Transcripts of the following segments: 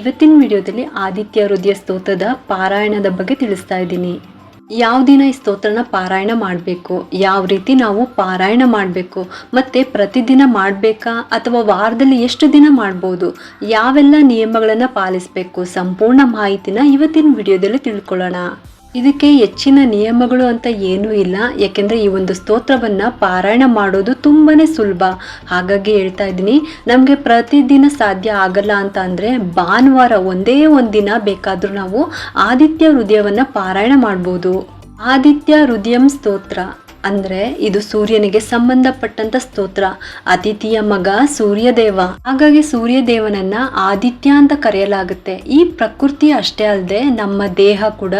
ಇವತ್ತಿನ ವಿಡಿಯೋದಲ್ಲಿ ಆದಿತ್ಯ ಹೃದಯ ಸ್ತೋತ್ರದ ಪಾರಾಯಣದ ಬಗ್ಗೆ ತಿಳಿಸ್ತಾ ಇದ್ದೀನಿ. ಯಾವ ದಿನ ಈ ಸ್ತೋತ್ರನ ಪಾರಾಯಣ ಮಾಡಬೇಕು? ಯಾವ ರೀತಿ ನಾವು ಪಾರಾಯಣ ಮಾಡಬೇಕು? ಮತ್ತು ಪ್ರತಿದಿನ ಮಾಡಬೇಕಾ? ಅಥವಾ ವಾರದಲ್ಲಿ ಎಷ್ಟು ದಿನ ಮಾಡ್ಬೋದು? ಯಾವೆಲ್ಲ ನಿಯಮಗಳನ್ನು ಪಾಲಿಸಬೇಕು? ಸಂಪೂರ್ಣ ಮಾಹಿತಿನ ಇವತ್ತಿನ ವಿಡಿಯೋದಲ್ಲಿ ತಿಳ್ಕೊಳ್ಳೋಣ. ಇದಕ್ಕೆ ಹೆಚ್ಚಿನ ನಿಯಮಗಳು ಅಂತ ಏನೂ ಇಲ್ಲ. ಯಾಕೆಂದರೆ ಈ ಒಂದು ಸ್ತೋತ್ರವನ್ನು ಪಾರಾಯಣ ಮಾಡೋದು ತುಂಬಾ ಸುಲಭ. ಹಾಗಾಗಿ ಹೇಳ್ತಾ ಇದ್ದೀನಿ, ನಮಗೆ ಪ್ರತಿದಿನ ಸಾಧ್ಯ ಆಗಲ್ಲ ಅಂತ ಅಂದರೆ ಭಾನುವಾರ ಒಂದೇ ಒಂದು ದಿನ ಬೇಕಾದರೂ ನಾವು ಆದಿತ್ಯ ಹೃದಯವನ್ನು ಪಾರಾಯಣ ಮಾಡ್ಬೋದು. ಆದಿತ್ಯ ಹೃದಯಂ ಸ್ತೋತ್ರ. ಅಂದ್ರೆ ಇದು ಸೂರ್ಯನಿಗೆ ಸಂಬಂಧಪಟ್ಟಂತ ಸ್ತೋತ್ರ. ಅತಿಥಿಯ ಮಗ ಸೂರ್ಯದೇವ. ಹಾಗಾಗಿ ಸೂರ್ಯದೇವನನ್ನ ಆದಿತ್ಯ ಅಂತ ಕರೆಯಲಾಗುತ್ತೆ. ಈ ಪ್ರಕೃತಿ ಅಷ್ಟೇ ಅಲ್ಲದೆ ನಮ್ಮ ದೇಹ ಕೂಡ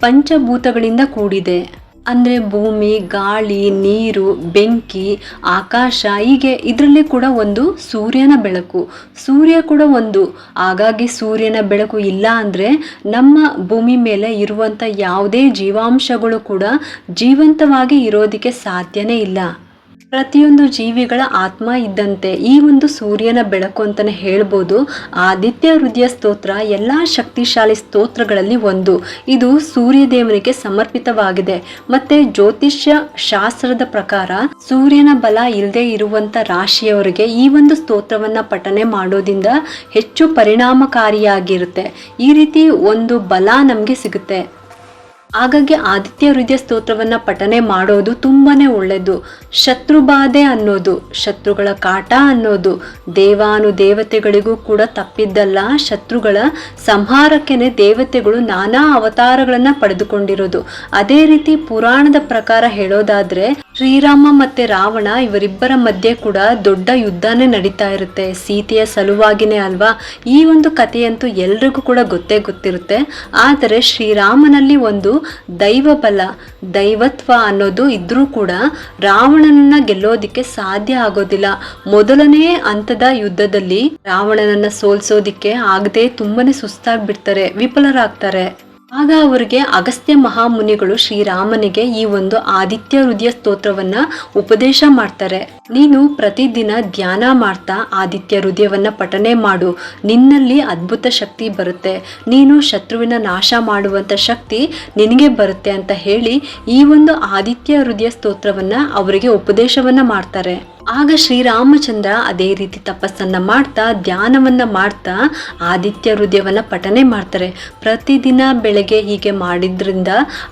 ಪಂಚಭೂತಗಳಿಂದ ಕೂಡಿದೆ. ಅಂದರೆ ಭೂಮಿ, ಗಾಳಿ, ನೀರು, ಬೆಂಕಿ, ಆಕಾಶ, ಹೀಗೆ ಇದರಲ್ಲಿ ಕೂಡ ಒಂದು ಸೂರ್ಯನ ಬೆಳಕು. ಸೂರ್ಯ ಕೂಡ ಒಂದು. ಹಾಗಾಗಿ ಸೂರ್ಯನ ಬೆಳಕು ಇಲ್ಲ ಅಂದರೆ ನಮ್ಮ ಭೂಮಿ ಮೇಲೆ ಇರುವಂಥ ಯಾವುದೇ ಜೀವಾಂಶಗಳು ಕೂಡ ಜೀವಂತವಾಗಿ ಇರೋದಕ್ಕೆ ಸಾಧ್ಯನೇ ಇಲ್ಲ. ಪ್ರತಿಯೊಂದು ಜೀವಿಗಳ ಆತ್ಮ ಇದ್ದಂತೆ ಈ ಒಂದು ಸೂರ್ಯನ ಬೆಳಕು ಅಂತಾನೆ ಹೇಳ್ಬೋದು. ಆದಿತ್ಯ ಹೃದಯ ಸ್ತೋತ್ರ ಎಲ್ಲ ಶಕ್ತಿಶಾಲಿ ಸ್ತೋತ್ರಗಳಲ್ಲಿ ಒಂದು. ಇದು ಸೂರ್ಯ ದೇವನಿಗೆ ಸಮರ್ಪಿತವಾಗಿದೆ. ಮತ್ತೆ ಜ್ಯೋತಿಷ್ಯ ಶಾಸ್ತ್ರದ ಪ್ರಕಾರ ಸೂರ್ಯನ ಬಲ ಇಲ್ಲದೆ ಇರುವಂತ ರಾಶಿಯವರಿಗೆ ಈ ಒಂದು ಸ್ತೋತ್ರವನ್ನ ಪಠನೆ ಮಾಡೋದಿಂದ ಹೆಚ್ಚು ಪರಿಣಾಮಕಾರಿಯಾಗಿರುತ್ತೆ. ಈ ರೀತಿ ಒಂದು ಬಲ ನಮಗೆ ಸಿಗುತ್ತೆ. ಹಾಗಾಗಿ ಆದಿತ್ಯ ಹೃದಯ ಸ್ತೋತ್ರವನ್ನ ಪಠನೆ ಮಾಡೋದು ತುಂಬಾನೇ ಒಳ್ಳೆಯದು ಶತ್ರುಬಾಧೆ ಅನ್ನೋದು, ಶತ್ರುಗಳ ಕಾಟ ಅನ್ನೋದು, ದೇವಾನು ದೇವತೆಗಳಿಗೂ ಕೂಡ ತಪ್ಪಿದ್ದಲ್ಲ, ಶತ್ರುಗಳ ಸಂಹಾರಕ್ಕೆನೆ ದೇವತೆಗಳು ನಾನಾ ಅವತಾರಗಳನ್ನ ಪಡೆದುಕೊಂಡಿರೋದು. ಅದೇ ರೀತಿ ಪುರಾಣದ ಪ್ರಕಾರ ಹೇಳೋದಾದ್ರೆ ಶ್ರೀರಾಮ ಮತ್ತೆ ರಾವಣ ಇವರಿಬ್ಬರ ಮಧ್ಯೆ ಕೂಡ ದೊಡ್ಡ ಯುದ್ಧನೇ ನಡೀತಾ ಇರುತ್ತೆ. ಸೀತೆಯ ಸಲುವಾಗಿನೇ ಅಲ್ವಾ? ಈ ಒಂದು ಕಥೆಯಂತೂ ಎಲ್ರಿಗೂ ಕೂಡ ಗೊತ್ತೇ ಗೊತ್ತಿರುತ್ತೆ. ಆದರೆ ಶ್ರೀರಾಮನಲ್ಲಿ ಒಂದು ದೈವ ಬಲ ದೈವತ್ವ ಅನ್ನೋದು ಇದ್ರೂ ಕೂಡ ರಾವಣನನ್ನ ಗೆಲ್ಲೋದಿಕ್ಕೆ ಸಾಧ್ಯ ಆಗೋದಿಲ್ಲ. ಮೊದಲನೇ ಹಂತದ ಯುದ್ಧದಲ್ಲಿ ರಾವಣನನ್ನ ಸೋಲ್ಸೋದಿಕ್ಕೆ ಆಗದೆ ತುಂಬಾನೇ ಸುಸ್ತಾಗ್ಬಿಡ್ತಾರೆ, ವಿಫಲರಾಗ್ತಾರೆ. ಆಗ ಅವರಿಗೆ ಅಗಸ್ತ್ಯ ಮಹಾಮುನಿಗಳು ಶ್ರೀರಾಮನಿಗೆ ಈ ಒಂದು ಆದಿತ್ಯ ಹೃದಯ ಸ್ತೋತ್ರವನ್ನ ಉಪದೇಶ ಮಾಡ್ತಾರೆ. ನೀನು ಪ್ರತಿದಿನ ಧ್ಯಾನ ಮಾಡ್ತಾ ಆದಿತ್ಯ ಹೃದಯವನ್ನ ಪಠನೆ ಮಾಡು. ನಿನ್ನಲ್ಲಿ ಅದ್ಭುತ ಶಕ್ತಿ ಬರುತ್ತೆ. ನೀನು ಶತ್ರುವಿನ ನಾಶ ಮಾಡುವಂತ ಶಕ್ತಿ ನಿನಗೆ ಬರುತ್ತೆ ಅಂತ ಹೇಳಿ ಈ ಒಂದು ಆದಿತ್ಯ ಹೃದಯ ಸ್ತೋತ್ರವನ್ನ ಅವರಿಗೆ ಉಪದೇಶವನ್ನ ಮಾಡ್ತಾರೆ. ಆಗ ಶ್ರೀರಾಮಚಂದ್ರ ಅದೇ ರೀತಿ ತಪಸ್ಸನ್ನು ಮಾಡ್ತಾ, ಧ್ಯಾನವನ್ನ ಮಾಡ್ತಾ ಆದಿತ್ಯ ಹೃದಯವನ್ನು ಪಠನೆ ಮಾಡ್ತಾರೆ. ಪ್ರತಿದಿನ ಬೆಳಗ್ಗೆ ಹೀಗೆ ಮಾಡಿದ್ರಿಂದ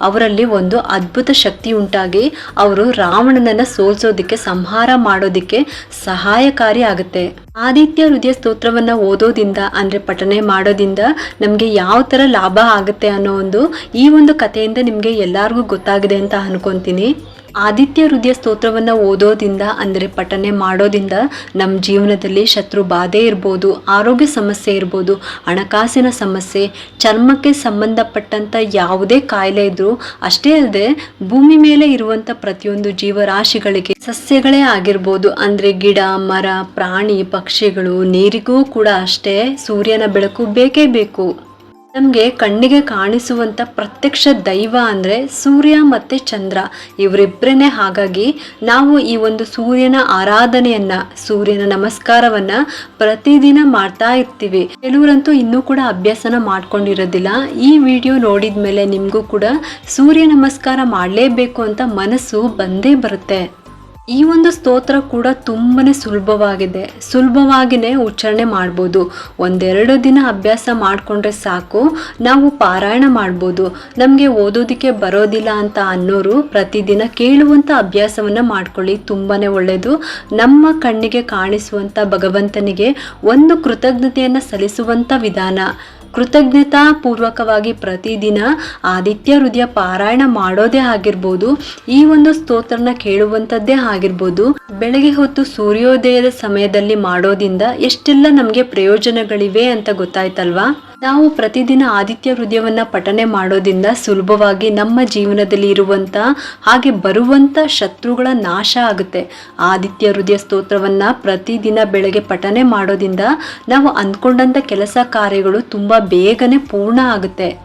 ಅವರಲ್ಲಿ ಒಂದು ಅದ್ಭುತ ಶಕ್ತಿ ಉಂಟಾಗಿ ಅವರು ರಾವಣನನ್ನು ಸೋಲ್ಸೋದಕ್ಕೆ, ಸಂಹಾರ ಮಾಡೋದಕ್ಕೆ ಸಹಾಯಕಾರಿ ಆಗುತ್ತೆ. ಆದಿತ್ಯ ಹೃದಯ ಸ್ತೋತ್ರವನ್ನ ಓದೋದಿಂದ, ಅಂದ್ರೆ ಪಠನೆ ಮಾಡೋದಿಂದ ನಮಗೆ ಯಾವ ತರ ಲಾಭ ಆಗುತ್ತೆ ಅನ್ನೋ ಒಂದು ಈ ಒಂದು ಕಥೆಯಿಂದ ನಿಮಗೆ ಎಲ್ಲರಿಗೂ ಗೊತ್ತಾಗಿದೆ ಅಂತ ಅನ್ಕೊಂತೀನಿ. ಆದಿತ್ಯ ಹೃದಯ ಸ್ತೋತ್ರವನ್ನ ಓದೋದಿಂದ, ಅಂದರೆ ಪಠನೆ ಮಾಡೋದಿಂದ ನಮ್ಮ ಜೀವನದಲ್ಲಿ ಶತ್ರು ಬಾಧೆ ಇರ್ಬೋದು, ಆರೋಗ್ಯ ಸಮಸ್ಯೆ ಇರ್ಬೋದು, ಹಣಕಾಸಿನ ಸಮಸ್ಯೆ, ಚರ್ಮಕ್ಕೆ ಸಂಬಂಧಪಟ್ಟಂತ ಯಾವುದೇ ಕಾಯಿಲೆ ಇದ್ದರೂ ಅಷ್ಟೇ ಅಲ್ಲದೆ ಭೂಮಿ ಮೇಲೆ ಇರುವಂತ ಪ್ರತಿಯೊಂದು ಜೀವರಾಶಿಗಳಿಗೆ ಸಸ್ಯಗಳೇ ಆಗಿರ್ಬೋದು, ಅಂದ್ರೆ ಗಿಡ, ಮರ, ಪ್ರಾಣಿ, ಪಕ್ಷಿಗಳು, ನೀರಿಗೂ ಕೂಡ ಅಷ್ಟೇ ಸೂರ್ಯನ ಬೆಳಕು ಬೇಕೇ ಬೇಕು. ನಮಗೆ ಕಣ್ಣಿಗೆ ಕಾಣಿಸುವಂಥ ಪ್ರತ್ಯಕ್ಷ ದೈವ ಅಂದರೆ ಸೂರ್ಯ ಮತ್ತು ಚಂದ್ರ. ಇವರಿಬ್ಬರೇ ಹಾಗಾಗಿ ನಾವು ಈ ಒಂದು ಸೂರ್ಯನ ಆರಾಧನೆಯನ್ನ, ಸೂರ್ಯನ ನಮಸ್ಕಾರವನ್ನ ಪ್ರತಿದಿನ ಮಾಡ್ತಾ ಇರ್ತೀವಿ. ಕೆಲವರಂತೂ ಇನ್ನೂ ಕೂಡ ಅಭ್ಯಾಸನ ಮಾಡ್ಕೊಂಡಿರೋದಿಲ್ಲ. ಈ ವಿಡಿಯೋ ನೋಡಿದ ಮೇಲೆ ನಿಮಗೂ ಕೂಡ ಸೂರ್ಯ ನಮಸ್ಕಾರ ಮಾಡಲೇಬೇಕು ಅಂತ ಮನಸ್ಸು ಬಂದೇ ಬರುತ್ತೆ. ಈ ಒಂದು ಸ್ತೋತ್ರ ಕೂಡ ತುಂಬಾ ಸುಲಭವಾಗಿದೆ. ಸುಲಭವಾಗಿನೇ ಉಚ್ಚಾರಣೆ ಮಾಡ್ಬೋದು. ಒಂದೆರಡು ದಿನ ಅಭ್ಯಾಸ ಮಾಡಿಕೊಂಡ್ರೆ ಸಾಕು. ನಾವು ಪಾರಾಯಣ ಮಾಡ್ಬೋದು. ನಮಗೆ ಓದೋದಕ್ಕೆ ಬರೋದಿಲ್ಲ ಅಂತ ಅನ್ನೋರು ಪ್ರತಿದಿನ ಕೇಳುವಂಥ ಅಭ್ಯಾಸವನ್ನು ಮಾಡ್ಕೊಳ್ಳಿ. ತುಂಬಾ ಒಳ್ಳೆಯದು ನಮ್ಮ ಕಣ್ಣಿಗೆ ಕಾಣಿಸುವಂಥ ಭಗವಂತನಿಗೆ ಒಂದು ಕೃತಜ್ಞತೆಯನ್ನು ಸಲ್ಲಿಸುವಂಥ ವಿಧಾನ. ಕೃತಜ್ಞತಾ ಪೂರ್ವಕವಾಗಿ ಪ್ರತಿದಿನ ಆದಿತ್ಯ ಹೃದಯ ಪಾರಾಯಣ ಮಾಡೋದೇ ಆಗಿರ್ಬೋದು, ಈ ಒಂದು ಸ್ತೋತ್ರನ ಕೇಳುವಂಥದ್ದೇ ಆಗಿರ್ಬೋದು. ಬೆಳಗ್ಗೆ ಹೊತ್ತು ಸೂರ್ಯೋದಯದ ಸಮಯದಲ್ಲಿ ಮಾಡೋದಿಂದ ಎಷ್ಟೆಲ್ಲ ನಮಗೆ ಪ್ರಯೋಜನಗಳಿವೆ ಅಂತ ಗೊತ್ತಾಯ್ತಲ್ವಾ? ನಾವು ಪ್ರತಿದಿನ ಆದಿತ್ಯ ಹೃದಯವನ್ನ ಪಠನೆ ಮಾಡೋದ್ರಿಂದ ಸುಲಭವಾಗಿ ನಮ್ಮ ಜೀವನದಲ್ಲಿ ಇರುವಂತ, ಹಾಗೆ ಬರುವಂತ ಶತ್ರುಗಳ ನಾಶ ಆಗುತ್ತೆ. ಆದಿತ್ಯ ಹೃದಯ ಸ್ತೋತ್ರವನ್ನ ಪ್ರತಿದಿನ ಬೆಳಗ್ಗೆ ಪಠನೆ ಮಾಡೋದ್ರಿಂದ ನಾವು ಅಂದ್ಕೊಂಡಂತ ಕೆಲಸ ಕಾರ್ಯಗಳು ತುಂಬಾ ಬೇಗನೆ ಪೂರ್ಣ ಆಗುತ್ತೆ.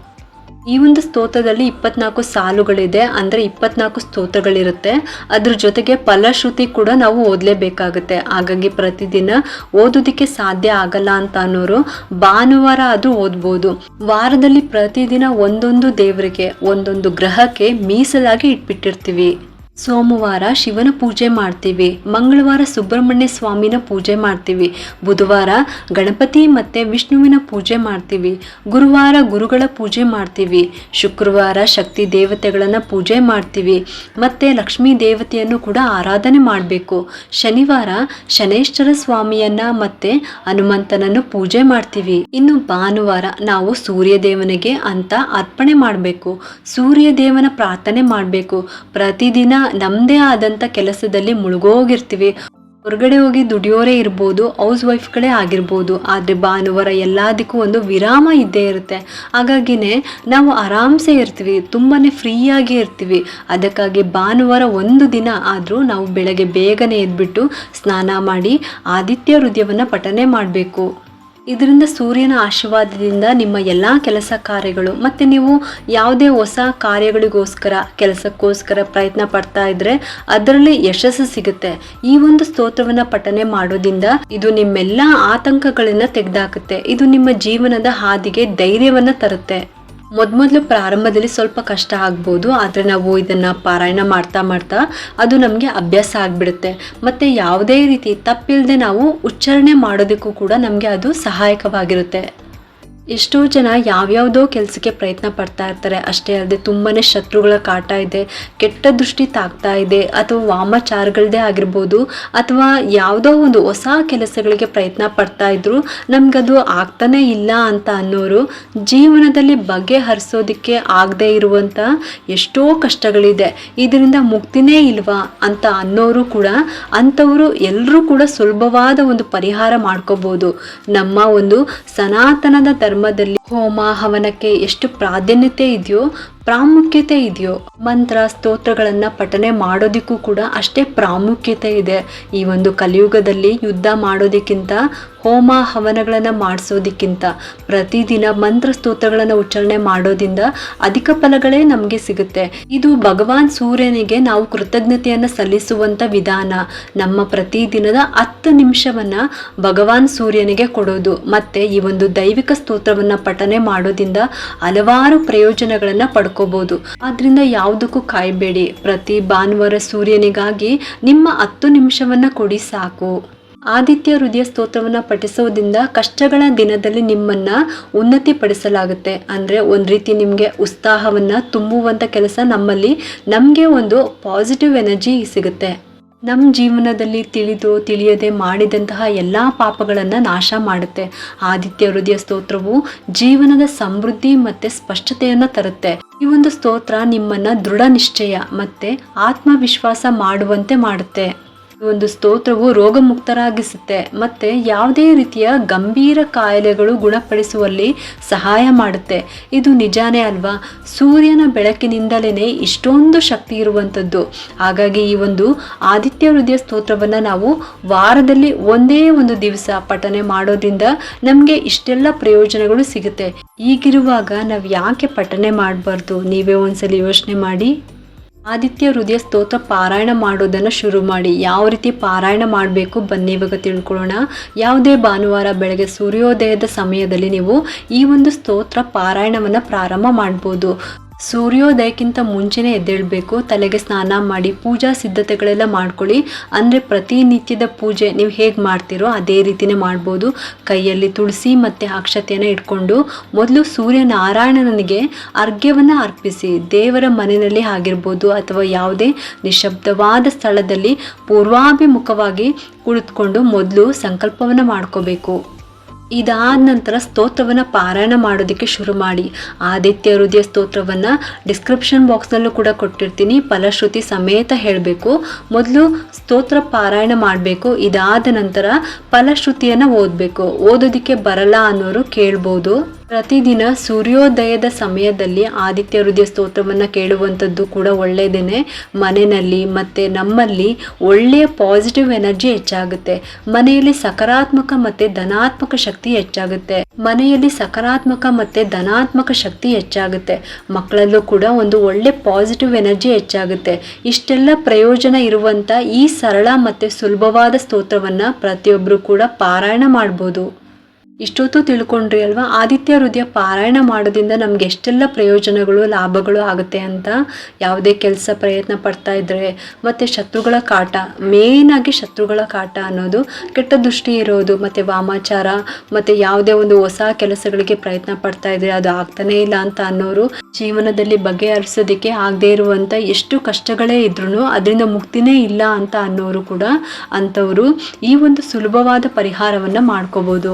ಈ ಒಂದು ಸ್ತೋತ್ರದಲ್ಲಿ ಇಪ್ಪತ್ನಾಲ್ಕು ಸಾಲುಗಳಿದೆ. ಅಂದರೆ ಇಪ್ಪತ್ನಾಲ್ಕು ಸ್ತೋತ್ರಗಳಿರುತ್ತೆ. ಅದ್ರ ಜೊತೆಗೆ ಫಲಶ್ರುತಿ ಕೂಡ ನಾವು ಓದಲೇಬೇಕಾಗುತ್ತೆ. ಹಾಗಾಗಿ ಪ್ರತಿದಿನ ಓದೋದಕ್ಕೆ ಸಾಧ್ಯ ಆಗಲ್ಲ ಅಂತ ಅನ್ನೋರು ಭಾನುವಾರ ಅದು ಓದ್ಬೋದು. ವಾರದಲ್ಲಿ ಪ್ರತಿದಿನ ಒಂದೊಂದು ದೇವರಿಗೆ, ಒಂದೊಂದು ಗ್ರಹಕ್ಕೆ ಮೀಸಲಾಗಿ ಇಟ್ಬಿಟ್ಟಿರ್ತೀವಿ. ಸೋಮವಾರ ಶಿವನ ಪೂಜೆ ಮಾಡ್ತೀವಿ. ಮಂಗಳವಾರ ಸುಬ್ರಹ್ಮಣ್ಯ ಸ್ವಾಮಿನ ಪೂಜೆ ಮಾಡ್ತೀವಿ. ಬುಧವಾರ ಗಣಪತಿ ಮತ್ತು ವಿಷ್ಣುವಿನ ಪೂಜೆ ಮಾಡ್ತೀವಿ. ಗುರುವಾರ ಗುರುಗಳ ಪೂಜೆ ಮಾಡ್ತೀವಿ. ಶುಕ್ರವಾರ ಶಕ್ತಿ ದೇವತೆಗಳನ್ನು ಪೂಜೆ ಮಾಡ್ತೀವಿ. ಮತ್ತು ಲಕ್ಷ್ಮೀ ದೇವತೆಯನ್ನು ಕೂಡ ಆರಾಧನೆ ಮಾಡಬೇಕು. ಶನಿವಾರ ಶನೇಶ್ವರ ಸ್ವಾಮಿಯನ್ನ ಮತ್ತು ಹನುಮಂತನನ್ನು ಪೂಜೆ ಮಾಡ್ತೀವಿ. ಇನ್ನು ಭಾನುವಾರ ನಾವು ಸೂರ್ಯ ದೇವನಿಗೆ ಅಂತ ಅರ್ಪಣೆ ಮಾಡಬೇಕು. ಸೂರ್ಯ ದೇವನ ಪ್ರಾರ್ಥನೆ ಮಾಡಬೇಕು. ಪ್ರತಿದಿನ ನಮ್ಮದೇ ಆದಂಥ ಕೆಲಸದಲ್ಲಿ ಮುಳುಗೋಗಿರ್ತೀವಿ. ಹೊರಗಡೆ ಹೋಗಿ ದುಡಿಯೋರೇ ಇರ್ಬೋದು ಹೌಸ್ ವೈಫ್ಗಳೇ ಆಗಿರ್ಬೋದು, ಆದರೆ ಭಾನುವಾರ ಎಲ್ಲದಕ್ಕೂ ಒಂದು ವಿರಾಮ ಇದ್ದೇ ಇರುತ್ತೆ. ಹಾಗಾಗಿನೇ ನಾವು ಆರಾಮ್ಸೆ ಇರ್ತೀವಿ ತುಂಬಾ ಫ್ರೀಯಾಗಿ ಇರ್ತೀವಿ. ಅದಕ್ಕಾಗಿ ಭಾನುವಾರ ಒಂದು ದಿನ ಆದರೂ ನಾವು ಬೆಳಗ್ಗೆ ಬೇಗನೆ ಎದ್ಬಿಟ್ಟು ಸ್ನಾನ ಮಾಡಿ ಆದಿತ್ಯ ಹೃದಯವನ್ನು ಪಠನೆ ಮಾಡಬೇಕು. ಇದರಿಂದ ಸೂರ್ಯನ ಆಶೀರ್ವಾದದಿಂದ ನಿಮ್ಮ ಎಲ್ಲ ಕೆಲಸ ಕಾರ್ಯಗಳು ಮತ್ತು ನೀವು ಯಾವುದೇ ಹೊಸ ಕಾರ್ಯಗಳಿಗೋಸ್ಕರ, ಕೆಲಸಕ್ಕೋಸ್ಕರ ಪ್ರಯತ್ನ ಪಡ್ತಾ ಇದ್ರೆ ಅದರಲ್ಲಿ ಯಶಸ್ಸು ಸಿಗುತ್ತೆ. ಈ ಒಂದು ಸ್ತೋತ್ರವನ್ನು ಪಠನೆ ಮಾಡೋದ್ರಿಂದ ಇದು ನಿಮ್ಮೆಲ್ಲ ಆತಂಕಗಳನ್ನು ತೆಗೆದಾಕುತ್ತೆ. ಇದು ನಿಮ್ಮ ಜೀವನದ ಹಾದಿಗೆ ಧೈರ್ಯವನ್ನು ತರುತ್ತೆ. ಮೊದಮೊದಲು ಪ್ರಾರಂಭದಲ್ಲಿ ಸ್ವಲ್ಪ ಕಷ್ಟ ಆಗ್ಬೋದು, ಆದರೆ ನಾವು ಇದನ್ನು ಪಾರಾಯಣ ಮಾಡ್ತಾ ಮಾಡ್ತಾ ಅದು ನಮಗೆ ಅಭ್ಯಾಸ ಆಗಿಬಿಡುತ್ತೆ. ಮತ್ತು ಯಾವುದೇ ರೀತಿ ತಪ್ಪಿಲ್ಲದೆ ನಾವು ಉಚ್ಚಾರಣೆ ಮಾಡೋದಕ್ಕೂ ಕೂಡ ನಮಗೆ ಅದು ಸಹಾಯಕವಾಗಿರುತ್ತೆ. ಎಷ್ಟೋ ಜನ ಯಾವ್ಯಾವುದೋ ಕೆಲಸಕ್ಕೆ ಪ್ರಯತ್ನ ಪಡ್ತಾ ಇರ್ತಾರೆ. ಅಷ್ಟೇ ಅಲ್ಲದೆ ತುಂಬಾ ಶತ್ರುಗಳ ಕಾಟ ಇದೆ, ಕೆಟ್ಟ ದೃಷ್ಟಿ ತಾಗ್ತಾ ಇದೆ, ಅಥವಾ ವಾಮಾಚಾರಗಳದ್ದೇ ಆಗಿರ್ಬೋದು, ಅಥವಾ ಯಾವುದೋ ಒಂದು ಹೊಸ ಕೆಲಸಗಳಿಗೆ ಪ್ರಯತ್ನ ಪಡ್ತಾ ಇದ್ರು ನಮಗದು ಆಗ್ತಾನೇ ಇಲ್ಲ ಅಂತ ಅನ್ನೋರು ಜೀವನದಲ್ಲಿ ಬಗೆಹರಿಸೋದಕ್ಕೆ ಆಗದೆ ಇರುವಂಥ ಎಷ್ಟೋ ಕಷ್ಟಗಳಿದೆ. ಇದರಿಂದ ಮುಕ್ತಿನೇ ಇಲ್ವಾ ಅಂತ ಅನ್ನೋರು ಕೂಡ, ಅಂಥವರು ಎಲ್ಲರೂ ಕೂಡ ಸುಲಭವಾದ ಒಂದು ಪರಿಹಾರ ಮಾಡ್ಕೋಬೋದು. ನಮ್ಮ ಒಂದು ಸನಾತನದ ಧರ್ಮದಲ್ಲಿ ಹೋಮ ಹವನಕ್ಕೆ ಎಷ್ಟು ಪ್ರಾಧಾನ್ಯತೆ ಇದೆಯೋ ಪ್ರಾಮುಖ್ಯತೆ ಇದೆಯೋ? ಮಂತ್ರ, ಸ್ತೋತ್ರಗಳನ್ನು ಪಠನೆ ಮಾಡೋದಕ್ಕೂ ಕೂಡ ಅಷ್ಟೇ ಪ್ರಾಮುಖ್ಯತೆ ಇದೆ. ಈ ಒಂದು ಕಲಿಯುಗದಲ್ಲಿ ಯುದ್ಧ ಮಾಡೋದಕ್ಕಿಂತ, ಹೋಮ ಹವನಗಳನ್ನು ಮಾಡಿಸೋದಕ್ಕಿಂತ, ಪ್ರತಿದಿನ ಮಂತ್ರ, ಸ್ತೋತ್ರಗಳನ್ನು ಉಚ್ಚಾರಣೆ ಮಾಡೋದ್ರಿಂದ ಅಧಿಕ ಫಲಗಳೇ ನಮಗೆ ಸಿಗುತ್ತೆ. ಇದು ಭಗವಾನ್ ಸೂರ್ಯನಿಗೆ ನಾವು ಕೃತಜ್ಞತೆಯನ್ನು ಸಲ್ಲಿಸುವಂಥ ವಿಧಾನ. ನಮ್ಮ ಪ್ರತಿದಿನದ ಹತ್ತು ನಿಮಿಷವನ್ನ ಭಗವಾನ್ ಸೂರ್ಯನಿಗೆ ಕೊಡೋದು. ಮತ್ತೆ ಈ ಒಂದು ದೈವಿಕ ಸ್ತೋತ್ರವನ್ನ ಪಠನೆ ಮಾಡೋದಿಂದ ಹಲವಾರು ಪ್ರಯೋಜನಗಳನ್ನ ಪಡ್ಕೋಬಹುದು ಆದ್ರಿಂದ ಯಾವುದಕ್ಕೂ ಕಾಯಬೇಡಿ. ಪ್ರತಿ ಭಾನುವಾರ ಸೂರ್ಯನಿಗಾಗಿ ನಿಮ್ಮ ಹತ್ತು ನಿಮಿಷವನ್ನ ಕೊಡಿ ಸಾಕು. ಆದಿತ್ಯ ಹೃದಯ ಸ್ತೋತ್ರವನ್ನು ಪಠಿಸೋದ್ರಿಂದ ಕಷ್ಟಗಳ ದಿನದಲ್ಲಿ ನಿಮ್ಮನ್ನ ಉನ್ನತಿ ಪಡಿಸಲಾಗುತ್ತೆ ಅಂದ್ರೆ ಒಂದ್ ರೀತಿ ನಿಮ್ಗೆ ಉತ್ಸಾಹವನ್ನ ತುಂಬುವಂತ ಕೆಲಸ ನಮ್ಮಲ್ಲಿ ನಮ್ಗೆ ಒಂದು ಪಾಸಿಟಿವ್ ಎನರ್ಜಿ ಸಿಗುತ್ತೆ. ನಮ್ಮ ಜೀವನದಲ್ಲಿ ತಿಳಿದು, ತಿಳಿಯದೆ ಮಾಡಿದಂತಹ ಎಲ್ಲ ಪಾಪಗಳನ್ನು ನಾಶ ಮಾಡುತ್ತೆ. ಆದಿತ್ಯ ಹೃದಯ ಸ್ತೋತ್ರವು ಜೀವನದ ಸಮೃದ್ಧಿ ಮತ್ತು ಸ್ಪಷ್ಟತೆಯನ್ನು ತರುತ್ತೆ. ಈ ಒಂದು ಸ್ತೋತ್ರ ನಿಮ್ಮನ್ನ ದೃಢ ನಿಶ್ಚಯ ಮತ್ತು ಆತ್ಮವಿಶ್ವಾಸ ಮಾಡುವಂತೆ ಮಾಡುತ್ತೆ. ಒಂದು ಸ್ತೋತ್ರವು ರೋಗಮುಕ್ತರಾಗಿಸುತ್ತೆ. ಮತ್ತೆ ಯಾವುದೇ ರೀತಿಯ ಗಂಭೀರ ಕಾಯಿಲೆಗಳು ಗುಣಪಡಿಸುವಲ್ಲಿ ಸಹಾಯ ಮಾಡುತ್ತೆ. ಇದು ನಿಜಾನೇ ಅಲ್ವಾ? ಸೂರ್ಯನ ಬೆಳಕಿನಿಂದಲೇ ಇಷ್ಟೊಂದು ಶಕ್ತಿ ಇರುವಂಥದ್ದು. ಹಾಗಾಗಿ ಈ ಒಂದು ಆದಿತ್ಯ ಹೃದಯ ಸ್ತೋತ್ರವನ್ನು ನಾವು ವಾರದಲ್ಲಿ ಒಂದೇ ಒಂದು ದಿವಸ ಪಠನೆ ಮಾಡೋದ್ರಿಂದ ನಮಗೆ ಇಷ್ಟೆಲ್ಲ ಪ್ರಯೋಜನಗಳು ಸಿಗುತ್ತೆ. ಈಗಿರುವಾಗ ನಾವು ಯಾಕೆ ಪಠನೆ ಮಾಡಬಾರ್ದು? ನೀವೇ ಒಂದ್ಸಲಿ ಯೋಚನೆ ಮಾಡಿ. ಆದಿತ್ಯ ಹೃದಯ ಸ್ತೋತ್ರ ಪಾರಾಯಣ ಮಾಡೋದನ್ನ ಶುರು ಮಾಡಿ. ಯಾವ ರೀತಿ ಪಾರಾಯಣ ಮಾಡಬೇಕು ಬನ್ನಿ ಇವಾಗ ತಿಳ್ಕೊಳ್ಳೋಣ. ಯಾವುದೇ ಭಾನುವಾರ ಬೆಳಗ್ಗೆ ಸೂರ್ಯೋದಯದ ಸಮಯದಲ್ಲಿ ನೀವು ಈ ಒಂದು ಸ್ತೋತ್ರ ಪಾರಾಯಣವನ್ನ ಪ್ರಾರಂಭ ಮಾಡ್ಬೋದು. ಸೂರ್ಯೋದಯಕ್ಕಿಂತ ಮುಂಚೆನೇ ಎದ್ದೇಳಬೇಕು. ತಲೆಗೆ ಸ್ನಾನ ಮಾಡಿ, ಪೂಜಾ ಸಿದ್ಧತೆಗಳೆಲ್ಲ ಮಾಡ್ಕೊಳ್ಳಿ. ಅಂದರೆ ಪ್ರತಿನಿತ್ಯದ ಪೂಜೆ ನೀವು ಹೇಗೆ ಮಾಡ್ತೀರೋ ಅದೇ ರೀತಿನೇ ಮಾಡ್ಬೋದು. ಕೈಯಲ್ಲಿ ತುಳಸಿ ಮತ್ತು ಅಕ್ಷತೆಯನ್ನು ಇಟ್ಕೊಂಡು ಮೊದಲು ಸೂರ್ಯನಾರಾಯಣನಿಗೆ ಅರ್ಘ್ಯವನ್ನು ಅರ್ಪಿಸಿ. ದೇವರ ಮನೆಯಲ್ಲಿ ಆಗಿರ್ಬೋದು ಅಥವಾ ಯಾವುದೇ ನಿಶಬ್ದವಾದ ಸ್ಥಳದಲ್ಲಿ ಪೂರ್ವಾಭಿಮುಖವಾಗಿ ಕುಳಿತುಕೊಂಡು ಮೊದಲು ಸಂಕಲ್ಪವನ್ನು ಮಾಡ್ಕೋಬೇಕು. ಇದಾದ ನಂತರ ಸ್ತೋತ್ರವನ್ನು ಪಾರಾಯಣ ಮಾಡೋದಕ್ಕೆ ಶುರು ಮಾಡಿ. ಆದಿತ್ಯ ಹೃದಯ ಸ್ತೋತ್ರವನ್ನು ಡಿಸ್ಕ್ರಿಪ್ಷನ್ ಬಾಕ್ಸ್ನಲ್ಲೂ ಕೂಡ ಕೊಟ್ಟಿರ್ತೀನಿ. ಫಲಶ್ರುತಿ ಸಮೇತ ಹೇಳಬೇಕು. ಮೊದಲು ಸ್ತೋತ್ರ ಪಾರಾಯಣ ಮಾಡಬೇಕು. ಇದಾದ ನಂತರ ಫಲಶ್ರುತಿಯನ್ನು ಓದಬೇಕು. ಓದೋದಕ್ಕೆ ಬರಲ್ಲ ಅನ್ನೋರು ಕೇಳ್ಬೋದು. ಪ್ರತಿದಿನ ಸೂರ್ಯೋದಯದ ಸಮಯದಲ್ಲಿ ಆದಿತ್ಯ ಹೃದಯ ಸ್ತೋತ್ರವನ್ನು ಕೇಳುವಂಥದ್ದು ಕೂಡ ಒಳ್ಳೆಯದೇ ಮನೆಯಲ್ಲಿ ಮತ್ತು ನಮ್ಮಲ್ಲಿ ಒಳ್ಳೆಯ ಪಾಸಿಟಿವ್ ಎನರ್ಜಿ ಹೆಚ್ಚಾಗುತ್ತೆ. ಮನೆಯಲ್ಲಿ ಸಕಾರಾತ್ಮಕ ಮತ್ತು ಧನಾತ್ಮಕ ಶಕ್ತಿ ಹೆಚ್ಚಾಗುತ್ತೆ. ಮನೆಯಲ್ಲಿ ಸಕಾರಾತ್ಮಕ ಮತ್ತು ಧನಾತ್ಮಕ ಶಕ್ತಿ ಹೆಚ್ಚಾಗುತ್ತೆ. ಮಕ್ಕಳಲ್ಲೂ ಕೂಡ ಒಂದು ಒಳ್ಳೆ ಪಾಸಿಟಿವ್ ಎನರ್ಜಿ ಹೆಚ್ಚಾಗುತ್ತೆ. ಇಷ್ಟೆಲ್ಲ ಪ್ರಯೋಜನ ಇರುವಂಥ ಈ ಸರಳ ಮತ್ತು ಸುಲಭವಾದ ಸ್ತೋತ್ರವನ್ನು ಪ್ರತಿಯೊಬ್ಬರು ಕೂಡ ಪಾರಾಯಣ ಮಾಡ್ಬೋದು. ಇಷ್ಟೊತ್ತು ತಿಳ್ಕೊಂಡ್ರಿ ಅಲ್ವಾ? ಆದಿತ್ಯ ಹೃದಯ ಪಾರಾಯಣ ಮಾಡೋದ್ರಿಂದ ನಮ್ಗೆ ಎಷ್ಟೆಲ್ಲ ಪ್ರಯೋಜನಗಳು, ಲಾಭಗಳು ಆಗುತ್ತೆ ಅಂತ ಯಾವುದೇ ಕೆಲಸ ಪ್ರಯತ್ನ ಪಡ್ತಾ ಇದ್ರೆ, ಮತ್ತೆ ಶತ್ರುಗಳ ಕಾಟ ಮೇಯ್ನಾಗಿ ಶತ್ರುಗಳ ಕಾಟ ಅನ್ನೋದು ಕೆಟ್ಟ ದೃಷ್ಟಿ ಇರೋದು, ಮತ್ತೆ ವಾಮಾಚಾರ, ಮತ್ತೆ ಯಾವುದೇ ಒಂದು ಹೊಸ ಕೆಲಸಗಳಿಗೆ ಪ್ರಯತ್ನ ಪಡ್ತಾ ಇದ್ರೆ ಅದು ಆಗ್ತಾನೇ ಇಲ್ಲ ಅಂತ ಅನ್ನೋರು ಜೀವನದಲ್ಲಿ ಬಗೆಹರಿಸೋದಕ್ಕೆ ಆಗದೇ ಇರುವಂತ ಎಷ್ಟು ಕಷ್ಟಗಳೇ ಇದ್ರೂ ಅದರಿಂದ ಮುಕ್ತಿನೇ ಇಲ್ಲ ಅಂತ ಅನ್ನೋರು ಕೂಡ ಅಂಥವರು ಈ ಒಂದು ಸುಲಭವಾದ ಪರಿಹಾರವನ್ನು ಮಾಡ್ಕೋಬೋದು.